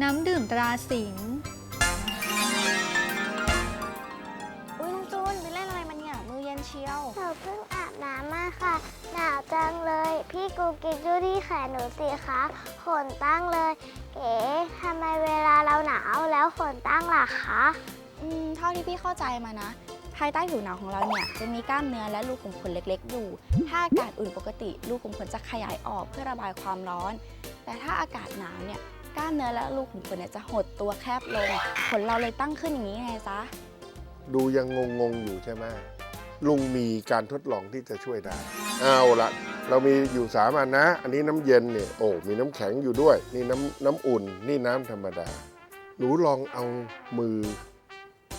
น้ำดื่มตราสิงห์อุ้ยน้องจูนไปเล่นอะไรมันเนี่ยมือเย็นเชียว หนูเพิ่งอาบน้ำมาค่ะ หนาวจังเลย พี่กูกิ๊กดูที่แขนหนูสิคะขนตั้งเลยเอ๋ทำไมเวลาเราหนาวแล้วขนตั้งล่ะคะ อืมเท่าที่พี่เข้าใจมานะ ภายใต้ผิวหนังของเราเนี่ยจะมีกล้ามเนื้อและรูขุมขนเล็ก ๆ อยู่ ถ้าอากาศอุ่นปกติรูขุมขนจะขยายออกเพื่อระบายความร้อน แต่ถ้าอากาศหนาวเนี่ยกล้ามเนื้อและรูขุมขนเนี่ยจะหดตัวแคบลง ขนเราเลยตั้งขึ้นอย่างนี้ไงจ๊ะดูยังงงๆอยู่ใช่ไหมลุงมีการทดลองที่จะช่วยได้เอาละเรามีอยู่สามอันนะ อันนี้น้ำเย็นเนี่ยโอ้มีน้ำแข็งอยู่ด้วย นี่น้ำน้ำอุ่น นี่น้ำธรรมดา หนูลองเอามือ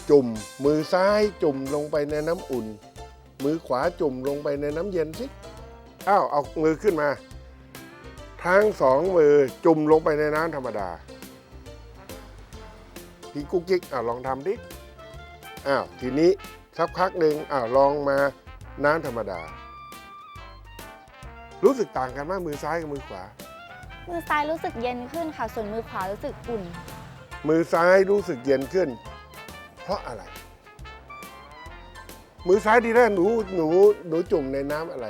จุ่ม มือซ้ายจุ่มลงไปในน้ำอุ่น มือขวาจุ่มลงไปในน้ำเย็นสิอ้าวเอามือขึ้นมา ทั้งสองมือจุ่มลงไปในน้ำธรรมดา พี่กุ๊กกิ๊กอะลองทำดิอ้าวทีนี้สักพักหนึ่งอ้าวลองมาน้ำธรรมดา รู้สึกต่างกันมากมือซ้ายกับมือขวา มือซ้ายรู้สึกเย็นขึ้นค่ะ ส่วนมือขวารู้สึกอุ่น มือซ้ายรู้สึกเย็นขึ้น เพราะอะไร มือซ้ายดีแรกหนูหนูหนูจุ่มในน้ำอะไร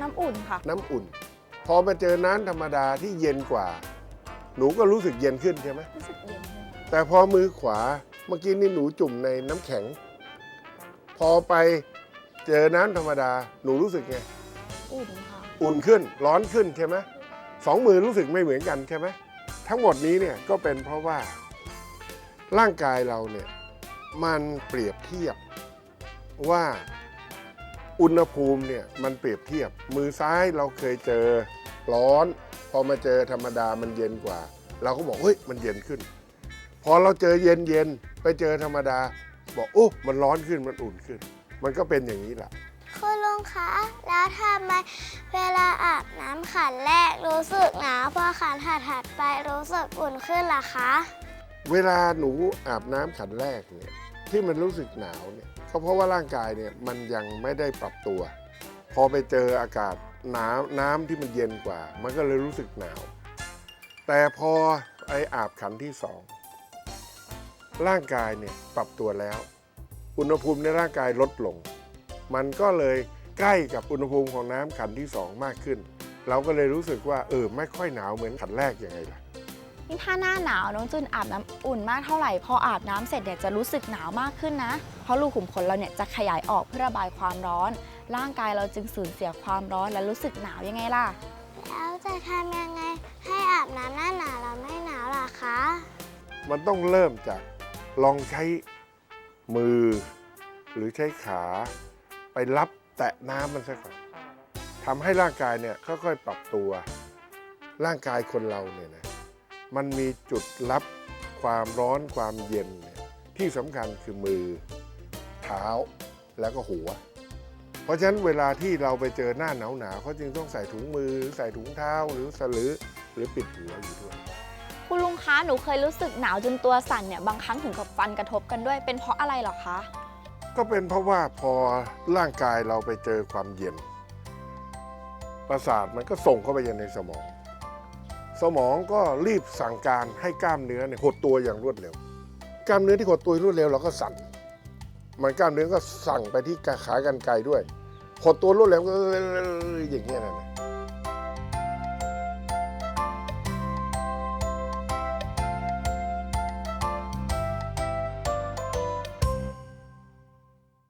น้ำอุ่นค่ะ น้ำอุ่น พอมาเจอน้ำธรรมดาที่เย็นกว่า หนูก็รู้สึกเย็นขึ้นใช่ไหมรู้สึกเย็นขึ้นแต่พอมือขวาเมื่อกี้นี่หนูจุ่มในน้ำแข็ง พอไปเจอน้ำธรรมดา หนูรู้สึกไง อุ่นค่ะ อุ่นขึ้นร้อนขึ้นใช่ไหมสองมือรู้สึกไม่เหมือนกันใช่ไหมทั้งหมดนี้เนี่ยก็เป็นเพราะว่า ร่างกายเราเนี่ยมันเปรียบเทียบว่า อุณหภูมิเนี่ยมันเปรียบเทียบ มือซ้ายเราเคยเจอร้อน พอมาเจอธรรมดามันเย็นกว่า เราก็บอกเฮ้ยมันเย็นขึ้น พอเราเจอเย็นเย็นๆไปเจอธรรมดา บอกโอ้มันร้อนขึ้นมันอุ่นขึ้น มันก็เป็นอย่างนี้แหละคุณลุงคะแล้วทำไมเวลาอาบน้ำขันแรกรู้สึกหนาวพอขันถัดๆไปรู้สึกอุ่นขึ้นล่ะคะ เวลาหนูอาบน้ำขันแรกเนี่ยที่มันรู้สึกหนาวเนี่ย ก็เพราะว่าร่างกายเนี่ยมันยังไม่ได้ปรับตัว พอไปเจออากาศหนาวน้ำที่มันเย็นกว่า มันก็เลยรู้สึกหนาว แต่พอไออาบขันที่สองร่างกายเนี่ยปรับตัวแล้ว อุณหภูมิในร่างกายลดลง มันก็เลยใกล้กับอุณหภูมิของน้ำขันที่สองมากขึ้น เราก็เลยรู้สึกว่าเออไม่ค่อยหนาวเหมือนขันแรกยังไงล่ะ นี่ถ้าหน้าหนาวน้องจุนอาบน้ำอุ่นมากเท่าไหร่พออาบน้ำเสร็จเนี่ยจะรู้สึกหนาวมากขึ้นนะ เพราะรูขุมขนเราเนี่ยจะขยายออกเพื่อระบายความร้อน ร่างกายเราจึงสูญเสียความร้อนและรู้สึกหนาวยังไงล่ะ แล้วจะทำยังไงให้อาบน้ำหน้าหนาวแล้วไม่หนาวล่ะคะ มันต้องเริ่มจากลองใช้มือ หรือใช้ขา ไปรับแตะน้ำมันซะก่อนทำให้ร่างกายเนี่ยค่อยๆปรับตัว ร่างกายคนเราเนี่ยนะ มันมีจุดรับความร้อนความเย็นเนี่ยที่สำคัญคือมือ เท้าแล้วก็หัว เพราะฉะนั้นเวลาที่เราไปเจอหน้าหนาวหนาวๆเขาจึงต้องใส่ถุงมือหรือใส่ถุงเท้าหรือสลือหรือปิดหัวอยู่ด้วย คุณลุงคะหนูเคยรู้สึกหนาวจนตัวสั่นเนี่ยบางครั้งถึงกับฟันกระทบกันด้วย เป็นเพราะอะไรเหรอคะ ก็เป็นเพราะว่าพอร่างกายเราไปเจอความเย็น ประสาทมันก็ส่งเข้าไปยังในสมอง สมองก็รีบสั่งการให้กล้ามเนื้อเนี่ยหดตัวอย่างรวดเร็ว กล้ามเนื้อที่หดตัวรวดเร็วเราก็สั่น มันกล้ามเนื้อก็สั่งไปที่ขากรรไกรด้วย หดตัวรวดเร็วก็อย่างเงี้ยนะนะ